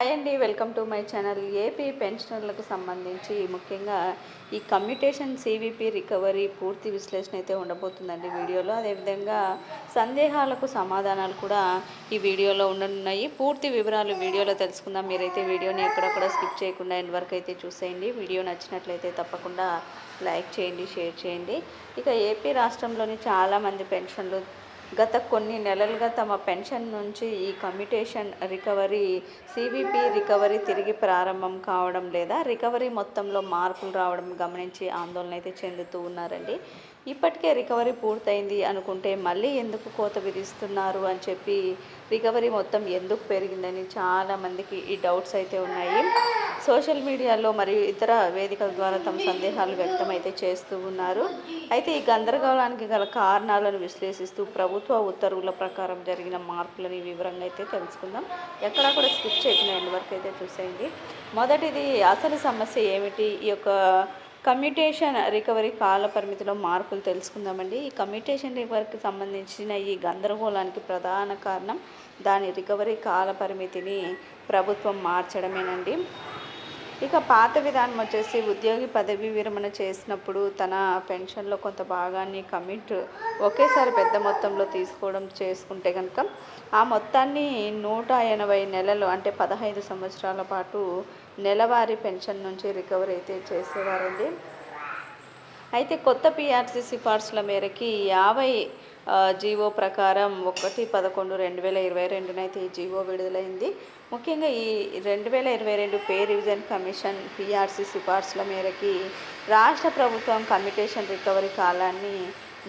Hi అండి welcome to my channel AP పెన్షనర్లకు సంబంధించి ముఖ్యంగా ఈ కమ్యూటేషన్ సివిపి రికవరీ పూర్తి విశ్లేషణ అయితే ఉండబోతుందండి వీడియోలో. అదేవిధంగా సందేహాలకు సమాధానాలు కూడా ఈ వీడియోలో ఉండనున్నాయి. పూర్తి వివరాలు వీడియోలో తెలుసుకుందాం. మీరైతే వీడియోని ఎక్కడక్కడ స్కిప్ చేయకుండా ఎండ్ వరకు అయితే చూసేయండి. వీడియో నచ్చినట్లయితే తప్పకుండా లైక్ చేయండి షేర్ చేయండి. ఇక ఏపీ రాష్ట్రంలోని చాలామంది పెన్షన్లు గత కొన్ని నెలలుగా తమ పెన్షన్ నుంచి ఈ కమ్యూటేషన్ రికవరీ సివిపి రికవరీ తిరిగి ప్రారంభం కావడం లేదా రికవరీ మొత్తంలో మార్పులు రావడం గమనించి ఆందోళన అయితే చెందుతూ ఉన్నారండి. ఇప్పటికే రికవరీ పూర్తయింది అనుకుంటే మళ్ళీ ఎందుకు కోత విధిస్తున్నారు అని చెప్పి రికవరీ మొత్తం ఎందుకు పెరిగిందని చాలామందికి ఈ డౌట్స్ అయితే ఉన్నాయి. సోషల్ మీడియాలో మరియు ఇతర వేదికల ద్వారా తమ సందేహాలు వ్యక్తం అయితే చేస్తూ ఉన్నారు. అయితే ఈ గందరగోళానికి గల కారణాలను విశ్లేషిస్తూ ప్రభుత్వ ఉత్తర్వుల ప్రకారం జరిగిన మార్పులని వివరంగా అయితే తెలుసుకుందాం. ఎక్కడా కూడా స్కిప్ చేయకుండా ఎండ్ వరకు అయితే చూసేయండి. మొదటిది అసలు సమస్య ఏమిటి? ఈ యొక్క కమ్యూటేషన్ రికవరీ కాల పరిమితిలో మార్పులు తెలుసుకుందామండి. ఈ కమ్యూటేషన్ రికవరీకి సంబంధించిన ఈ గందరగోళానికి ప్రధాన కారణం దాని రికవరీ కాల పరిమితిని ప్రభుత్వం మార్చడమేనండి. ఇక పాత విధానం వచ్చేసి ఉద్యోగి పదవి విరమణ చేసినప్పుడు తన పెన్షన్లో కొంత భాగాన్ని కమిట్ ఒకేసారి పెద్ద మొత్తంలో తీసుకోవడం చేసుకుంటే కనుక ఆ మొత్తాన్ని నూట ఎనభై నెలలు అంటే పదహైదు సంవత్సరాల పాటు నెలవారీ పెన్షన్ నుంచి రికవరీ అయితే చేసేవారండి. అయితే కొత్త పిఆర్సీ సిఫార్సుల మేరకి యాభై జీవో ప్రకారం ఒకటి పదకొండు రెండు వేల ఇరవై రెండునైతే ఈ జీవో విడుదలైంది. ముఖ్యంగా ఈ రెండు వేల ఇరవై రెండు పే రివిజన్ కమిషన్ పిఆర్సీ సిఫార్సుల మేరకి రాష్ట్ర ప్రభుత్వం కమ్యూటేషన్ రికవరీ కాలాన్ని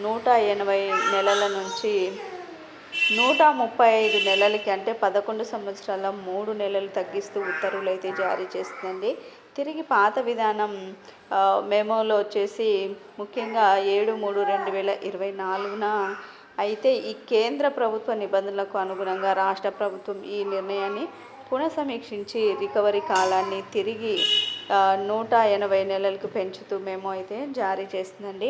నూట ఎనభై నెలల నుంచి నూట ముప్పై ఐదు నెలలకి అంటే పదకొండు సంవత్సరాల మూడు నెలలు తగ్గిస్తూ ఉత్తర్వులు అయితే జారీ చేస్తుందండి. తిరిగి పాత విధానం మెమోలో వచ్చేసి ముఖ్యంగా ఏడు మూడు రెండు వేల ఇరవై నాలుగున అయితే ఈ కేంద్ర ప్రభుత్వ నిబంధనలకు అనుగుణంగా రాష్ట్ర ప్రభుత్వం ఈ నిర్ణయాన్ని పునఃసమీక్షించి రికవరీ కాలాన్ని తిరిగి నూట ఎనభై నెలలకు పెంచుతూ మేము అయితే జారీ చేస్తుందండి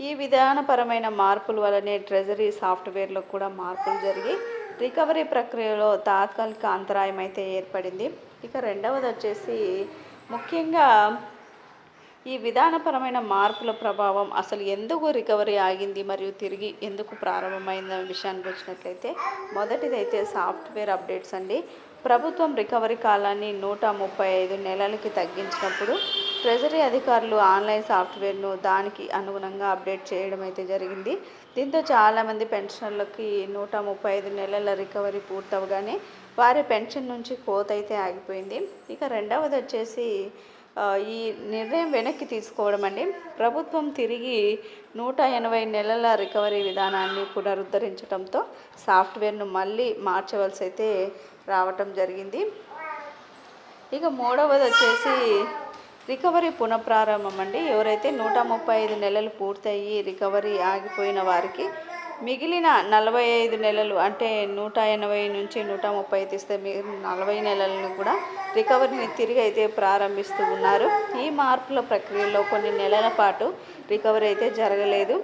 ఈ విధానపరమైన మార్పుల వలనే ట్రెజరీ సాఫ్ట్వేర్లో కూడా మార్పులు జరిగి రికవరీ ప్రక్రియలో తాత్కాలిక అంతరాయం అయితే ఏర్పడింది. ఇక రెండవది వచ్చేసి ముఖ్యంగా ఈ విధానపరమైన మార్పుల ప్రభావం అసలు ఎందుకు రికవరీ ఆగింది మరియు తిరిగి ఎందుకు ప్రారంభమైంది విషయానికి వచ్చినట్లయితే మొదటిదైతే సాఫ్ట్వేర్ అప్డేట్స్ అండి. ప్రభుత్వం రికవరీ కాలాన్ని నూట ముప్పై ఐదు నెలలకి తగ్గించినప్పుడు ట్రెజరీ అధికారులు ఆన్లైన్ సాఫ్ట్వేర్ను దానికి అనుగుణంగా అప్డేట్ చేయడం అయితే జరిగింది. దీంతో చాలామంది పెన్షనర్లకి నూట ముప్పై ఐదు నెలల రికవరీ పూర్తవగానే వారి పెన్షన్ నుంచి కోత అయితే ఆగిపోయింది. ఇక రెండవది వచ్చేసి ఈ నిర్ణయం వెనక్కి తీసుకోవడం అండి. ప్రభుత్వం తిరిగి నూట ఎనభై నెలల రికవరీ విధానాన్ని పునరుద్ధరించడంతో సాఫ్ట్వేర్ను మళ్ళీ మార్చవలసి అయితే రావటం జరిగింది. ఇక మూడవది వచ్చేసి రికవరీ పునఃప్రారంభం అండి. ఎవరైతే నూట ముప్పై ఐదు నెలలు పూర్తయ్యి రికవరీ ఆగిపోయిన వారికి మిగిలిన నలభై ఐదు నెలలు అంటే నూట ఎనభై నుంచి నూట ముప్పై తీస్తే మిగిలిన నలభై నెలలను కూడా రికవరీని తిరిగి అయితే ప్రారంభిస్తూ ఉన్నారు. ఈ మార్పుల ప్రక్రియలో కొన్ని నెలల పాటు రికవరీ అయితే జరగలేదు.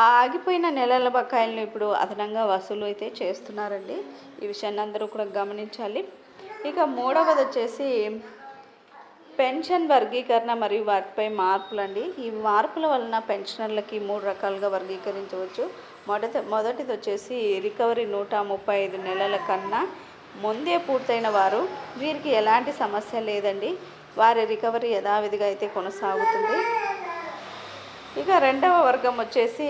ఆ ఆగిపోయిన నెలల బకాయిలను ఇప్పుడు అదనంగా వసూలు అయితే చేస్తున్నారండి. ఈ విషయాన్ని అందరూ కూడా గమనించాలి. ఇక మూడవది వచ్చేసి పెన్షన్ వర్గీకరణ మరియు వాటిపై మార్పులు అండి ఈ మార్పుల వలన పెన్షనర్లకి మూడు రకాలుగా వర్గీకరించవచ్చు. మొదట మొదటిది వచ్చేసి రికవరీ నూట ముప్పై ఐదు నెలల కన్నా ముందే పూర్తయిన వారు వీరికి ఎలాంటి సమస్య లేదండి. వారి రికవరీ యథావిధిగా అయితే కొనసాగుతుంది. ఇక రెండవ వర్గం వచ్చేసి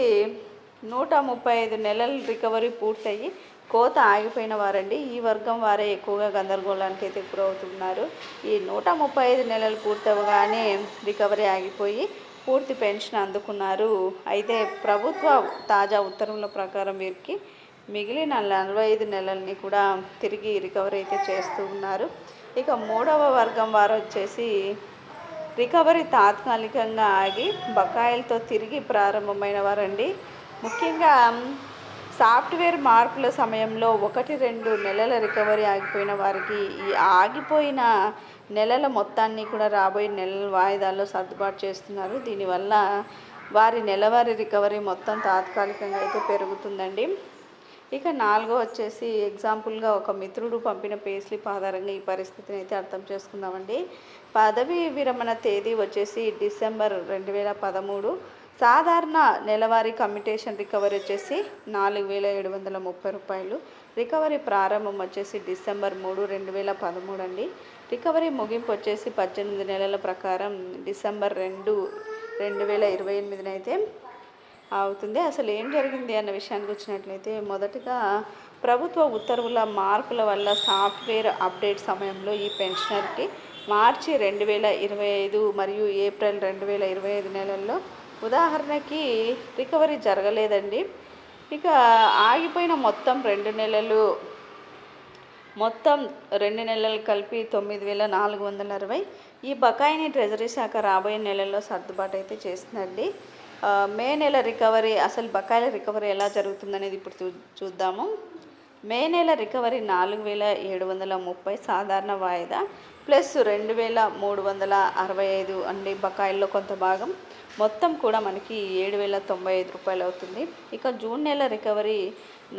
నూట ముప్పై ఐదు నెలల రికవరీ పూర్తయి కోత ఆగిపోయిన వారండి. ఈ వర్గం వారే ఎక్కువగా గందరగోళానికి అయితే గురవుతున్నారు. ఈ నూట ముప్పై ఐదు నెలలు పూర్తవగానే రికవరీ ఆగిపోయి పూర్తి పెన్షన్ అందుకున్నారు. అయితే ప్రభుత్వ తాజా ఉత్తర్వుల ప్రకారం వీరికి మిగిలిన నలభై ఐదు నెలల్ని కూడా తిరిగి రికవరీ అయితే చేస్తూ ఉన్నారు. ఇక మూడవ వర్గం వారు వచ్చేసి రికవరీ తాత్కాలికంగా ఆగి బకాయిలతో తిరిగి ప్రారంభమైన వారండి. ముఖ్యంగా సాఫ్ట్వేర్ మార్పుల సమయంలో ఒకటి రెండు నెలల రికవరీ ఆగిపోయిన వారికి ఈ ఆగిపోయిన నెలల మొత్తాన్ని కూడా రాబోయే నెలల వాయిదాల్లో సర్దుబాటు చేస్తున్నారు. దీనివల్ల వారి నెలవారీ రికవరీ మొత్తం తాత్కాలికంగా అయితే పెరుగుతుందండి. ఇక నాలుగో వచ్చేసి ఎగ్జాంపుల్గా ఒక మిత్రుడు పంపిన పేస్లిప్ ఆధారంగా ఈ పరిస్థితిని అయితే అర్థం చేసుకుందామండి. పదవి విరమణ తేదీ వచ్చేసి డిసెంబర్ రెండు వేల పదమూడు. సాధారణ నెలవారీ కమ్యూటేషన్ రికవరీ వచ్చేసి నాలుగు వేల ఏడు వందల ముప్పై రూపాయలు. రికవరీ ప్రారంభం వచ్చేసి డిసెంబర్ మూడు రెండు వేల పదమూడు అండి. రికవరీ ముగింపు వచ్చేసి పద్దెనిమిది నెలల ప్రకారం డిసెంబర్ రెండు రెండు వేల ఇరవై ఎనిమిదినైతే అవుతుంది. అసలు ఏం జరిగింది అన్న విషయానికి వచ్చినట్లయితే మొదటగా ప్రభుత్వ ఉత్తర్వుల మార్పుల వల్ల సాఫ్ట్వేర్ అప్డేట్ సమయంలో ఈ పెన్షనర్కి మార్చి రెండు వేల ఇరవై ఐదు మరియు ఏప్రిల్ రెండు వేల ఇరవై ఐదు నెలల్లో ఉదాహరణకి రికవరీ జరగలేదండి. ఇక ఆగిపోయిన మొత్తం రెండు నెలలు మొత్తం రెండు నెలలు కలిపి తొమ్మిది వేల నాలుగు వందల అరవై. ఈ బకాయిని ట్రెజరీ శాఖ రాబోయే నెలల్లో సర్దుబాటు అయితే చేస్తుందండి. మే నెల రికవరీ అసలు బకాయిల రికవరీ ఎలా జరుగుతుందనేది ఇప్పుడు చూ చూద్దాము. మే నెల రికవరీ నాలుగు వేల ఏడు వందల ముప్పై సాధారణ వాయిదా ప్లస్ రెండు వేల మూడు వందల అరవై ఐదు అండి బకాయిల్లో కొంత భాగం. మొత్తం కూడా మనకి ఏడు వేల తొంభై ఐదు రూపాయలు అవుతుంది. ఇక జూన్ నెల రికవరీ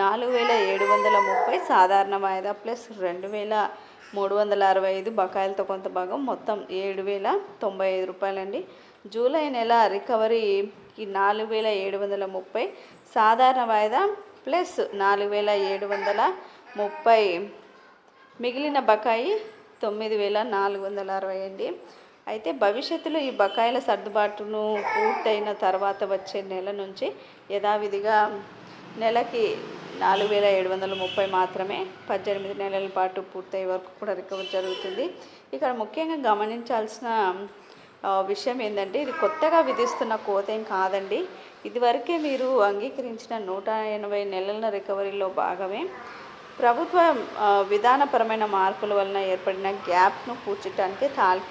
నాలుగు వేల ఏడు వందల ముప్పై సాధారణ వాయిదా ప్లస్ రెండు వేల మూడు వందల అరవై ఐదు బకాయిలతో కొంత భాగం. మొత్తం ఏడు వేల తొంభై ఐదు రూపాయలండి. జూలై నెల రికవరీ నాలుగు వేల ఏడు వందల ముప్పై సాధారణ వాయిదా ప్లస్ నాలుగు వేల ఏడు వందల ముప్పై. మిగిలిన బకాయి తొమ్మిది వేల నాలుగు వందల అరవై అండి. అయితే భవిష్యత్తులో ఈ బకాయిల సర్దుబాటును పూర్తయిన తర్వాత వచ్చే నెల నుంచి యథావిధిగా నెలకి నాలుగు వేల ఏడు వందల ముప్పై మాత్రమే పద్దెనిమిది నెలల పాటు పూర్తయ్యే వరకు కూడా రికవర్ జరుగుతుంది. ఇక్కడ ముఖ్యంగా గమనించాల్సిన విషయం ఏంటంటే ఇది కొత్తగా విధిస్తున్న కోత ఏం కాదండి. ఇదివరకే మీరు అంగీకరించిన నూట ఎనభై నెలల రికవరీలో భాగమే ప్రభుత్వ విధానపరమైన మార్పుల వలన ఏర్పడిన గ్యాప్ను పూడ్చడానికి తాల్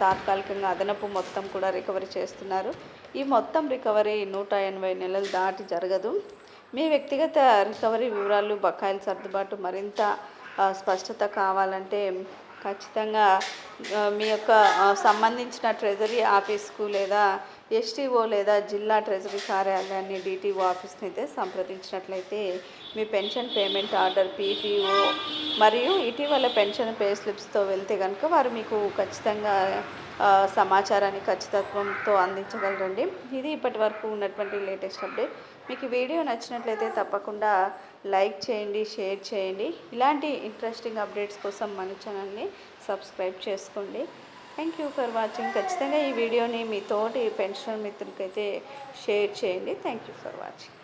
తాత్కాలికంగా అదనపు మొత్తం కూడా రికవరీ చేస్తున్నారు. ఈ మొత్తం రికవరీ నూట ఎనభై నెలలు దాటి జరగదు. మీ వ్యక్తిగత రికవరీ వివరాలు బకాయిల సర్దుబాటు మరింత స్పష్టత కావాలంటే ఖచ్చితంగా మీ యొక్క సంబంధించిన ట్రెజరీ ఆఫీస్కు లేదా ఎస్టీఓ లేదా జిల్లా ట్రెజరీ కార్యాలయాన్ని డిటిఓ ఆఫీస్ని అయితే సంప్రదించినట్లయితే మీ పెన్షన్ పేమెంట్ ఆర్డర్ పీపీఓ మరియు ఇటీవల పెన్షన్ పే స్లిప్స్తో వెళ్తే కనుక వారు మీకు ఖచ్చితంగా సమాచారాన్ని ఖచ్చితత్వంతో అందించగలరండి. ఇది ఇప్పటి వరకు ఉన్నటువంటి లేటెస్ట్ అప్డేట్. మీకు వీడియో నచ్చినట్లయితే తప్పకుండా లైక్ చేయండి షేర్ చేయండి. ఇలాంటి ఇంట్రెస్టింగ్ అప్డేట్స్ కోసం మన ఛానల్ని సబ్స్క్రైబ్ చేసుకోండి. థ్యాంక్ యూ ఫర్ వాచింగ్ ఖచ్చితంగా ఈ వీడియోని మీ తోటి పెన్షనర్ మిత్రులకైతే షేర్ చేయండి. Thank you for watching